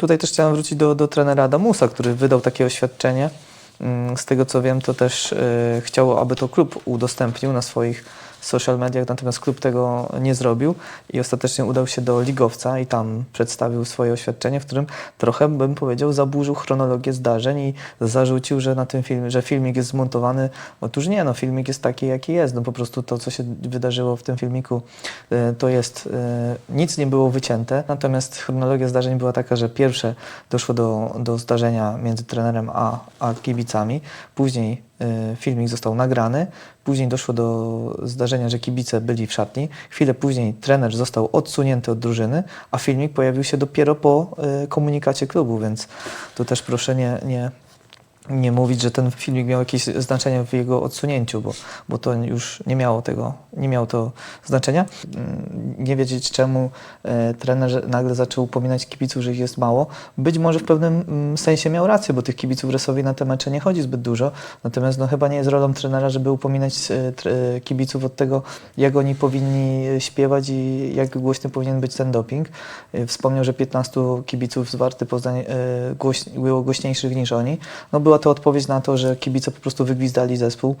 Tutaj też chciałem wrócić do, do trenera Adamusa, który wydał takie oświadczenie. Mm, Z tego co wiem, to też e, chciał, aby to klub udostępnił na swoich social mediach, natomiast klub tego nie zrobił i ostatecznie udał się do ligowca i tam przedstawił swoje oświadczenie, w którym trochę bym powiedział zaburzył chronologię zdarzeń i zarzucił, że na tym filmie, że filmik jest zmontowany. Otóż nie, no filmik jest taki jaki jest, no po prostu to co się wydarzyło w tym filmiku e, to jest, e, nic nie było wycięte, natomiast chronologia zdarzeń była taka, że pierwsze doszło do, do zdarzenia między trenerem a, a kibicami, później filmik został nagrany, później doszło do zdarzenia, że kibice byli w szatni, chwilę później trener został odsunięty od drużyny, a filmik pojawił się dopiero po e, komunikacie klubu, więc tu też proszę nie, nie, nie mówić, że ten filmik miał jakieś znaczenie w jego odsunięciu, bo, bo to już nie miało tego, nie miało to znaczenia. Mm, Nie wiedzieć czemu e, trener nagle zaczął upominać kibiców, że ich jest mało. Być może w pewnym mm, sensie miał rację, bo tych kibiców Resowi na te mecze nie chodzi zbyt dużo, natomiast no, chyba nie jest rolą trenera, żeby upominać e, tr- e, kibiców od tego, jak oni powinni śpiewać i jak głośny powinien być ten doping. E, Wspomniał, że 15 kibiców z Warty Poznań e, głoś, było głośniejszych niż oni. No, była to odpowiedź na to, że kibice po prostu wygwizdali zespół.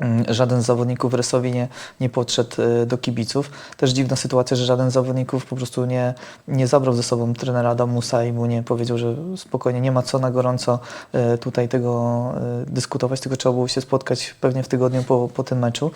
Mm, Żaden z zawodników w nie, nie podszedł e, do kibiców. Też dziwna sytuacja, że żaden z zawodników po prostu nie, nie zabrał ze sobą trenera Adamusa i mu nie powiedział, że spokojnie, nie ma co na gorąco e, tutaj tego e, dyskutować, tylko trzeba było się spotkać pewnie w tygodniu po, po tym meczu.